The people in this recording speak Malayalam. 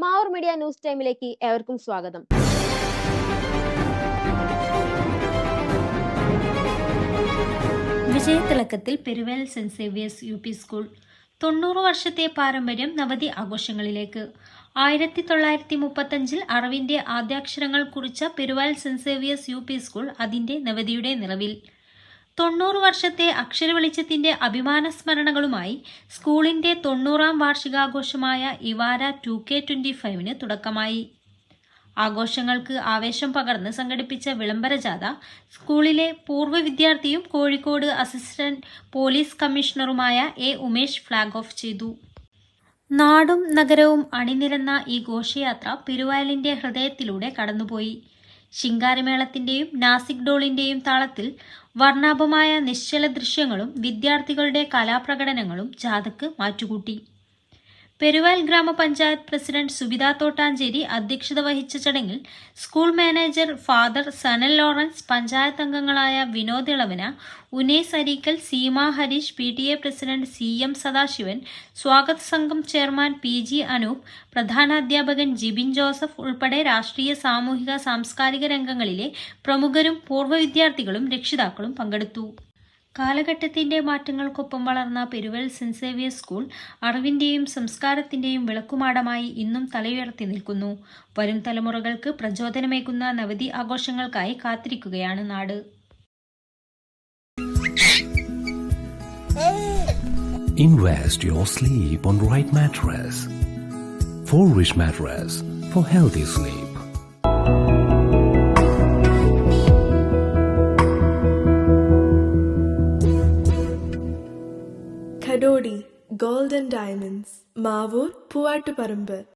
മാവൂർ മീഡിയ ന്യൂസ് ടൈമിലേക്ക് ഏവർക്കും സ്വാഗതം. വിജയത്തിളക്കത്തിൽ Peruvel saint Xavier's U P school. തൊണ്ണൂറ് വർഷത്തെ പാരമ്പര്യം നവതി ആഘോഷങ്ങളിലേക്ക്. ആയിരത്തി തൊള്ളായിരത്തി മുപ്പത്തഞ്ചിൽ അറിവിന്റെ ആദ്യാക്ഷരങ്ങൾ കുറിച്ച പെരുവാൽ saint Xavier's U P school അതിന്റെ നവതിയുടെ നിറവിൽ. തൊണ്ണൂറ് വർഷത്തെ അക്ഷര വെളിച്ചത്തിന്റെ അഭിമാന സ്മരണകളുമായി സ്കൂളിന്റെ തൊണ്ണൂറാം വാർഷികാഘോഷമായ ഇവാര ടു കെ ട്വന്റി ഫൈവിന് തുടക്കമായി. ആഘോഷങ്ങൾക്ക് ആവേശം പകർന്ന് സംഘടിപ്പിച്ച വിളംബര ജാഥ സ്കൂളിലെ പൂർവ വിദ്യാർത്ഥിയും കോഴിക്കോട് അസിസ്റ്റന്റ് പോലീസ് കമ്മീഷണറുമായ എ ഉമേഷ് ഫ്ളാഗ് ഓഫ് ചെയ്തു. നാടും നഗരവും അണിനിരന്ന ഈ ഘോഷയാത്ര പെരുവയലിന്റെ ഹൃദയത്തിലൂടെ കടന്നുപോയി. ശിങ്കാരമേളത്തിന്റെയും നാസിക് ഡോളിന്റെയും താളത്തിൽ വർണാഭമായ നിശ്ചല ദൃശ്യങ്ങളും വിദ്യാർത്ഥികളുടെ കലാപ്രകടനങ്ങളും ജാഥക്ക് മാറ്റുകൂട്ടി. പെരുവാൽ ഗ്രാമപഞ്ചായത്ത് പ്രസിഡന്റ് സുബിത തോട്ടാഞ്ചേരി അധ്യക്ഷത വഹിച്ച ചടങ്ങിൽ school manager father Sanal Lawrence panchayat അംഗങ്ങളായ Vinod Elavana Unais Areekkal Seema Harish P T A president C M Sadasivan സ്വാഗത സംഘം ചെയർമാൻ പി ജി അനൂപ് പ്രധാനാധ്യാപകൻ ജിബിൻ ജോസഫ് ഉൾപ്പെടെ രാഷ്ട്രീയ സാമൂഹിക സാംസ്കാരിക രംഗങ്ങളിലെ പ്രമുഖരും പൂർവ വിദ്യാർത്ഥികളും രക്ഷിതാക്കളും പങ്കെടുത്തു. കാലഘട്ടത്തിന്റെ മാറ്റങ്ങൾക്കൊപ്പം വളർന്ന പെരുവൽ സെന്റ് സേവിയർ സ്കൂൾ അറിവിന്റെയും സംസ്കാരത്തിന്റെയും വിളക്കുമാടമായി ഇന്നും തലയുയർത്തി നിൽക്കുന്നു വരും തലമുറകൾക്ക് പ്രചോദനമേകുന്ന നവതി ആഘോഷങ്ങൾക്കായി കാത്തിരിക്കുകയാണ് നാട് Invest your sleep on right mattress. For rich mattress for healthy sleep. ഖഡോഡി ഗോൾഡൻ ഡയമണ്ട്സ് മാവൂർ പൂവാട്ടുപറമ്പ്.